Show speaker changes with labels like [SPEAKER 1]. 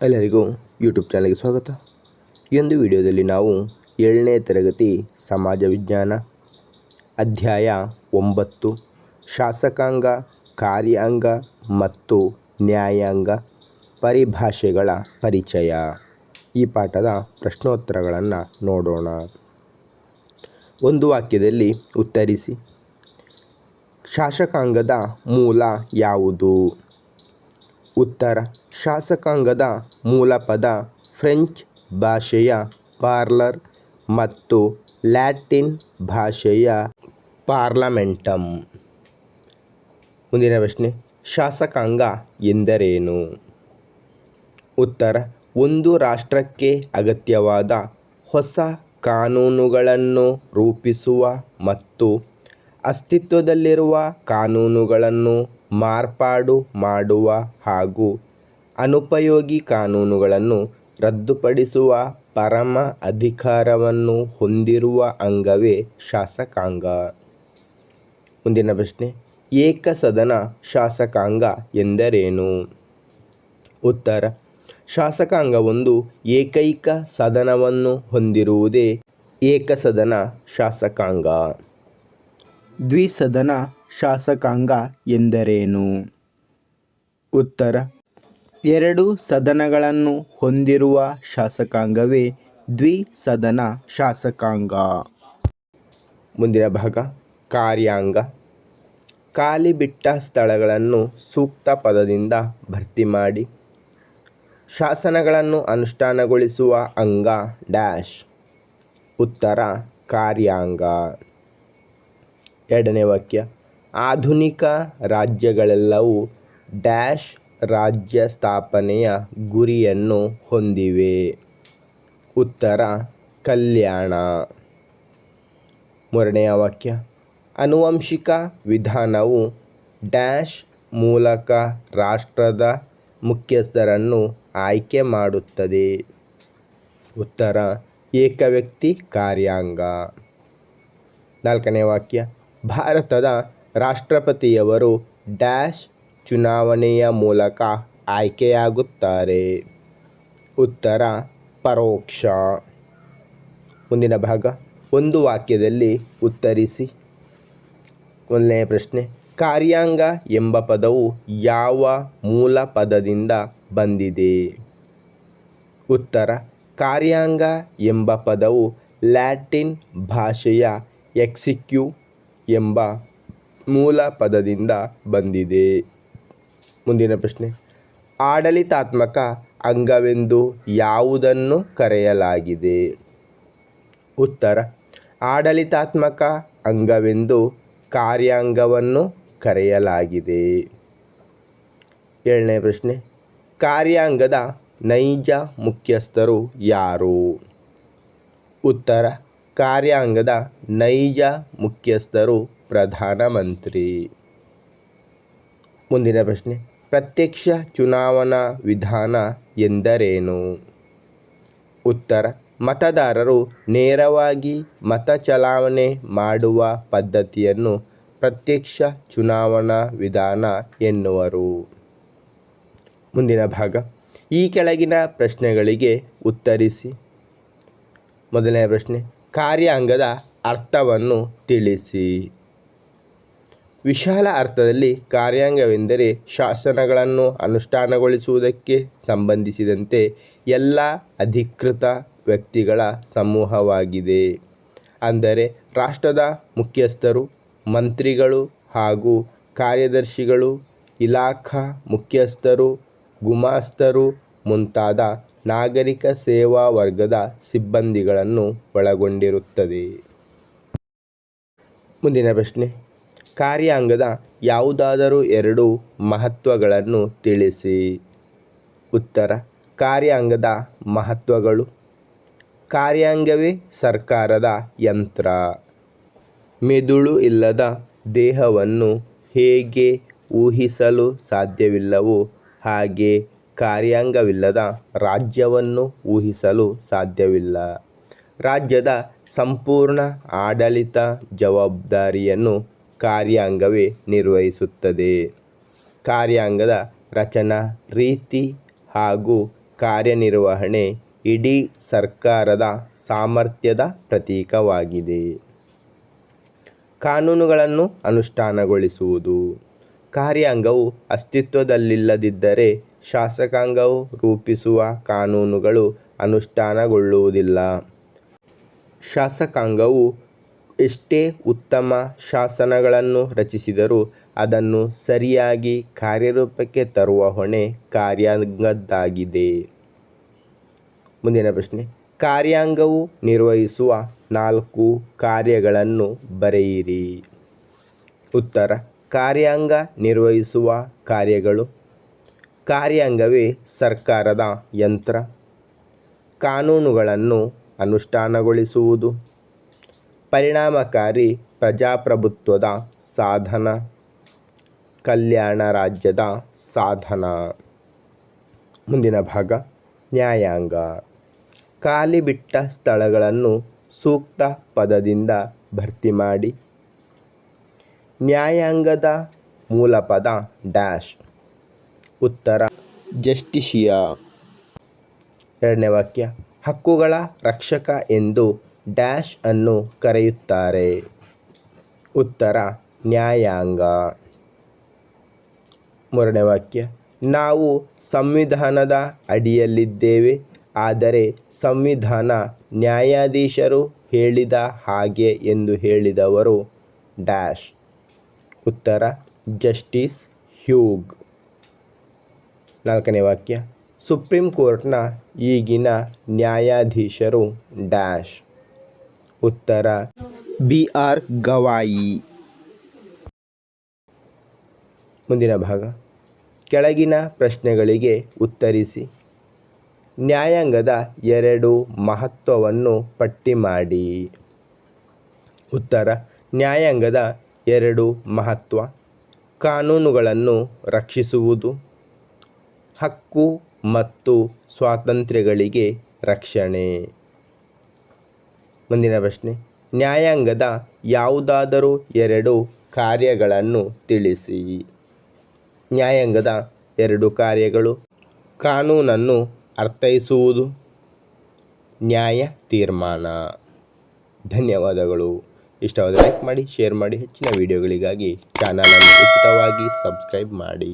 [SPEAKER 1] ಎಲ್ಲರಿಗೂ ಯೂಟ್ಯೂಬ್ ಚಾನಲ್ಗೆ ಸ್ವಾಗತ. ಈ ಒಂದು ವಿಡಿಯೋದಲ್ಲಿ ನಾವು ಏಳನೇ ತರಗತಿ ಸಮಾಜ ವಿಜ್ಞಾನ ಅಧ್ಯಾಯ ಒಂಬತ್ತು, ಶಾಸಕಾಂಗ, ಕಾರ್ಯಾಂಗ ಮತ್ತು ನ್ಯಾಯಾಂಗ ಪರಿಭಾಷೆಗಳ ಪರಿಚಯ. ಈ ಪಾಠದ ಪ್ರಶ್ನೋತ್ತರಗಳನ್ನು ನೋಡೋಣ. ಒಂದು ವಾಕ್ಯದಲ್ಲಿ ಉತ್ತರಿಸಿ. ಶಾಸಕಾಂಗದ ಮೂಲ ಯಾವುದು? ಉತ್ತರ. ಶಾಸಕಾಂಗದ ಮೂಲ ಪದ ಫ್ರೆಂಚ್ ಭಾಷೆಯ ಪಾರ್ಲರ್ ಮತ್ತು ಲ್ಯಾಟಿನ್ ಭಾಷೆಯ ಪಾರ್ಲಮೆಂಟಮ್ ಮುಂದಿನ ಪ್ರಶ್ನೆ, ಶಾಸಕಾಂಗ ಎಂದರೇನು? ಉತ್ತರ, ಒಂದು ರಾಷ್ಟ್ರಕ್ಕೆ ಅಗತ್ಯವಾದ ಹೊಸ ಕಾನೂನುಗಳನ್ನು ರೂಪಿಸುವ ಮತ್ತು ಅಸ್ತಿತ್ವದಲ್ಲಿರುವ ಕಾನೂನುಗಳನ್ನು ಮಾರ್ಪಾಡು ಮಾಡುವ ಹಾಗೂ ಅನುಪಯೋಗಿ ಕಾನೂನುಗಳನ್ನು ರದ್ದುಪಡಿಸುವ ಪರಮ ಅಧಿಕಾರವನ್ನು ಹೊಂದಿರುವ ಅಂಗವೇ ಶಾಸಕಾಂಗ. ಮುಂದಿನ ಪ್ರಶ್ನೆ, ಏಕಸದನ ಶಾಸಕಾಂಗ ಎಂದರೇನು? ಉತ್ತರ, ಶಾಸಕಾಂಗವೊಂದು ಏಕೈಕ ಸದನವನ್ನು ಹೊಂದಿರುವುದೇ ಏಕಸದನ ಶಾಸಕಾಂಗ. ದ್ವಿಸದನ ಶಾಸಕಾಂಗ ಎಂದರೇನು? ಉತ್ತರ. ಎರಡು ಸದನಗಳನ್ನು ಹೊಂದಿರುವ ಶಾಸಕಾಂಗವೇ ದ್ವಿಸದನ ಶಾಸಕಾಂಗ. ಮುಂದಿನ ಭಾಗ, ಕಾರ್ಯಾಂಗ. ಖಾಲಿ ಬಿಟ್ಟ ಸ್ಥಳಗಳನ್ನು ಸೂಕ್ತ ಪದದಿಂದ ಭರ್ತಿ ಮಾಡಿ, ಶಾಸನಗಳನ್ನು ಅನುಷ್ಠಾನಗೊಳಿಸುವ ಅಂಗ ಡ್ಯಾಶ್. ಉತ್ತರ, ಕಾರ್ಯಾಂಗ. ಎರಡನೇ ವಾಕ್ಯ. ಆಧುನಿಕ ರಾಜ್ಯಗಳೆಲ್ಲವೂ ಡ್ಯಾಶ್ ರಾಜ್ಯ ಸ್ಥಾಪನೆಯ ಗುರಿಯನ್ನು ಹೊಂದಿವೆ. ಉತ್ತರ ಕಲ್ಯಾಣ. ಮೂರನೆಯ ವಾಕ್ಯ. ಆನುವಂಶಿಕ ವಿಧಾನವು ಡ್ಯಾಶ್ ಮೂಲಕ ರಾಷ್ಟ್ರದ ಮುಖ್ಯಸ್ಥರನ್ನು ಆಯ್ಕೆ ಮಾಡುತ್ತದೆ. ಉತ್ತರ, ಏಕವ್ಯಕ್ತಿ ಕಾರ್ಯಾಂಗ. ನಾಲ್ಕನೇ ವಾಕ್ಯ. ಭಾರತದ ರಾಷ್ಟ್ರಪತಿಯವರು ಡ್ಯಾಶ್ ಚುನಾವಣೆಯ ಮೂಲಕ ಆಯ್ಕೆಯಾಗುತ್ತಾರೆ. ಉತ್ತರ ಪರೋಕ್ಷ. ಮುಂದಿನ ಭಾಗ. ಒಂದು ವಾಕ್ಯದಲ್ಲಿ ಉತ್ತರಿಸಿ. ಒಂದನೇ ಪ್ರಶ್ನೆ. ಕಾರ್ಯಾಂಗ ಎಂಬ ಪದವು ಯಾವ ಮೂಲ ಪದದಿಂದ ಬಂದಿದೆ? ಉತ್ತರ. ಕಾರ್ಯಾಂಗ ಎಂಬ ಪದವು ಲ್ಯಾಟಿನ್ ಭಾಷೆಯ ಎಕ್ಸಿಕ್ಯೂ ಎಂಬ ಮೂಲ ಪದದಿಂದ ಬಂದಿದೆ. ಮುಂದಿನ ಪ್ರಶ್ನೆ. ಆಡಳಿತಾತ್ಮಕ ಅಂಗವೆಂದು ಯಾವುದನ್ನು ಕರೆಯಲಾಗಿದೆ? ಉತ್ತರ. ಆಡಳಿತಾತ್ಮಕ ಅಂಗವೆಂದು ಕಾರ್ಯಾಂಗವನ್ನು ಕರೆಯಲಾಗಿದೆ. ಏಳನೇ ಪ್ರಶ್ನೆ. ಕಾರ್ಯಾಂಗದ ನೈಜ ಮುಖ್ಯಸ್ಥರು ಯಾರು? ಉತ್ತರ. ಕಾರ್ಯಾಂಗದ ನೈಜ ಮುಖ್ಯಸ್ಥರು ಪ್ರಧಾನಮಂತ್ರಿ ಮುಂದಿನ ಪ್ರಶ್ನೆ. ಪ್ರತ್ಯಕ್ಷ ಚುನಾವಣಾ ವಿಧಾನ ಎಂದರೇನು? ಉತ್ತರ. ಮತದಾರರು ನೇರವಾಗಿ ಮತ ಚಲಾವಣೆ ಮಾಡುವ ಪದ್ಧತಿಯನ್ನು ಪ್ರತ್ಯಕ್ಷ ಚುನಾವಣಾ ವಿಧಾನ ಎನ್ನುವರು. ಮುಂದಿನ ಭಾಗ. ಈ ಕೆಳಗಿನ ಪ್ರಶ್ನೆಗಳಿಗೆ ಉತ್ತರಿಸಿ. ಮೊದಲನೇ ಪ್ರಶ್ನೆ. ಕಾರ್ಯಾಂಗದ ಅರ್ಥವನ್ನು ತಿಳಿಸಿ. ವಿಶಾಲ ಅರ್ಥದಲ್ಲಿ ಕಾರ್ಯಾಂಗವೆಂದರೆ ಶಾಸನಗಳನ್ನು ಅನುಷ್ಠಾನಗೊಳಿಸುವುದಕ್ಕೆ ಸಂಬಂಧಿಸಿದಂತೆ ಎಲ್ಲ ಅಧಿಕೃತ ವ್ಯಕ್ತಿಗಳ ಸಮೂಹವಾಗಿದೆ. ಅಂದರೆ ರಾಷ್ಟ್ರದ ಮುಖ್ಯಸ್ಥರು, ಮಂತ್ರಿಗಳು ಹಾಗೂ ಕಾರ್ಯದರ್ಶಿಗಳು, ಇಲಾಖಾ ಮುಖ್ಯಸ್ಥರು, ಗುಮಾಸ್ತರು ಮುಂತಾದ ನಾಗರಿಕ ಸೇವಾ ವರ್ಗದ ಸಿಬ್ಬಂದಿಗಳನ್ನು ಒಳಗೊಂಡಿರುತ್ತದೆ. ಮುಂದಿನ ಪ್ರಶ್ನೆ. ಕಾರ್ಯಾಂಗದ ಯಾವುದಾದರೂ ಎರಡು ಮಹತ್ವಗಳನ್ನು ತಿಳಿಸಿ. ಉತ್ತರ, ಕಾರ್ಯಾಂಗದ ಮಹತ್ವಗಳು. ಕಾರ್ಯಾಂಗವೇ ಸರ್ಕಾರದ ಯಂತ್ರ. ಮೆದುಳು ಇಲ್ಲದ ದೇಹವನ್ನು ಹೇಗೆ ಊಹಿಸಲು ಸಾಧ್ಯವಿಲ್ಲವೋ ಹಾಗೆ ಕಾರ್ಯಾಂಗವಿಲ್ಲದ ರಾಜ್ಯವನ್ನು ಊಹಿಸಲು ಸಾಧ್ಯವಿಲ್ಲ. ರಾಜ್ಯದ ಸಂಪೂರ್ಣ ಆಡಳಿತ ಜವಾಬ್ದಾರಿಯನ್ನು ಕಾರ್ಯಾಂಗವೇ ನಿರ್ವಹಿಸುತ್ತದೆ. ಕಾರ್ಯಾಂಗದ ರಚನಾ, ರೀತಿ ಹಾಗೂ ಕಾರ್ಯನಿರ್ವಹಣೆ ಇಡೀ ಸರ್ಕಾರದ ಸಾಮರ್ಥ್ಯದ ಪ್ರತೀಕವಾಗಿದೆ. ಕಾನೂನುಗಳನ್ನು ಅನುಷ್ಠಾನಗೊಳಿಸುವುದು. ಕಾರ್ಯಾಂಗವು ಅಸ್ತಿತ್ವದಲ್ಲಿಲ್ಲದಿದ್ದರೆ ಶಾಸಕಾಂಗವು ರೂಪಿಸುವ ಕಾನೂನುಗಳು ಅನುಷ್ಠಾನಗೊಳ್ಳುವುದಿಲ್ಲ. ಶಾಸಕಾಂಗವು ಎಷ್ಟೇ ಉತ್ತಮ ಶಾಸನಗಳನ್ನು ರಚಿಸಿದರೂ ಅದನ್ನು ಸರಿಯಾಗಿ ಕಾರ್ಯರೂಪಕ್ಕೆ ತರುವ ಹೊಣೆ ಕಾರ್ಯಾಂಗದ್ದಾಗಿದೆ. ಮುಂದಿನ ಪ್ರಶ್ನೆ. ಕಾರ್ಯಾಂಗವು ನಿರ್ವಹಿಸುವ ನಾಲ್ಕು ಕಾರ್ಯಗಳನ್ನು ಬರೆಯಿರಿ. ಉತ್ತರ. ಕಾರ್ಯಾಂಗ ನಿರ್ವಹಿಸುವ ಕಾರ್ಯಗಳು. ಕಾರ್ಯಾಂಗವೇ ಸರ್ಕಾರದ ಯಂತ್ರ. ಕಾನೂನುಗಳನ್ನು ಅನುಷ್ಠಾನಗೊಳಿಸುವುದು. ಪರಿಣಾಮಕಾರಿ ಪ್ರಜಾಪ್ರಭುತ್ವದ ಸಾಧನ, ಕಲ್ಯಾಣ ರಾಜ್ಯದ ಸಾಧನ. ಮುಂದಿನ ಭಾಗ, ನ್ಯಾಯಾಂಗ. ಖಾಲಿ ಬಿಟ್ಟ ಸ್ಥಳಗಳನ್ನು ಸೂಕ್ತ ಪದದಿಂದ ಭರ್ತಿ ಮಾಡಿ. ನ್ಯಾಯಾಂಗದ ಮೂಲಪದ ಡ್ಯಾಶ್. ಉತ್ತರ ಜಸ್ಟಿಷಿಯಾ ಎರಡನೇ ವಾಕ್ಯ, ಹಕ್ಕುಗಳ ರಕ್ಷಕ ಎಂದು ಡ್ಯಾಶ್ ಅನ್ನು ಕರೆಯುತ್ತಾರೆ. ಉತ್ತರ, ನ್ಯಾಯಾಂಗ. ಮೂರನೇ ವಾಕ್ಯ. ನಾವು ಸಂವಿಧಾನದ ಅಡಿಯಲ್ಲಿದ್ದೇವೆ, ಆದರೆ ಸಂವಿಧಾನ ನ್ಯಾಯಾಧೀಶರು ಹೇಳಿದ ಹಾಗೆ ಎಂದು ಹೇಳಿದವರು ಡ್ಯಾಶ್. ಉತ್ತರ, ಜಸ್ಟಿಸ್ ಹ್ಯೂಗ್. ನಾಲ್ಕನೇ ವಾಕ್ಯ. ಸುಪ್ರೀಂ ಕೋರ್ಟ್ನ ಈಗಿನ ನ್ಯಾಯಾಧೀಶರು ಡ್ಯಾಶ್. ಉತ್ತರ. B R Gavai. ಮುಂದಿನ ಭಾಗ. ಕೆಳಗಿನ ಪ್ರಶ್ನೆಗಳಿಗೆ ಉತ್ತರಿಸಿ. ನ್ಯಾಯಾಂಗದ ಎರಡು ಮಹತ್ವವನ್ನು ಪಟ್ಟಿ ಮಾಡಿ. ಉತ್ತರ. ನ್ಯಾಯಾಂಗದ ಎರಡು ಮಹತ್ವ. ಕಾನೂನುಗಳನ್ನು ರಕ್ಷಿಸುವುದು. ಹಕ್ಕು ಮತ್ತು ಸ್ವಾತಂತ್ರ್ಯಗಳಿಗೆ ರಕ್ಷಣೆ. ಮುಂದಿನ ಪ್ರಶ್ನೆ. ನ್ಯಾಯಾಂಗದ ಯಾವುದಾದರೂ ಎರಡು ಕಾರ್ಯಗಳನ್ನು ತಿಳಿಸಿ. ನ್ಯಾಯಾಂಗದ ಎರಡು ಕಾರ್ಯಗಳು. ಕಾನೂನನ್ನು ಅರ್ಥೈಸುವುದು. ನ್ಯಾಯ ತೀರ್ಮಾನ. ಧನ್ಯವಾದಗಳು. ಇಷ್ಟವಾದ ಲೈಕ್ ಮಾಡಿ ಶೇರ್ ಮಾಡಿ. ಹೆಚ್ಚಿನ ವಿಡಿಯೋಗಳಿಗಾಗಿ ಚಾನಲನ್ನು ಉಚಿತವಾಗಿ ಸಬ್ಸ್ಕ್ರೈಬ್ ಮಾಡಿ.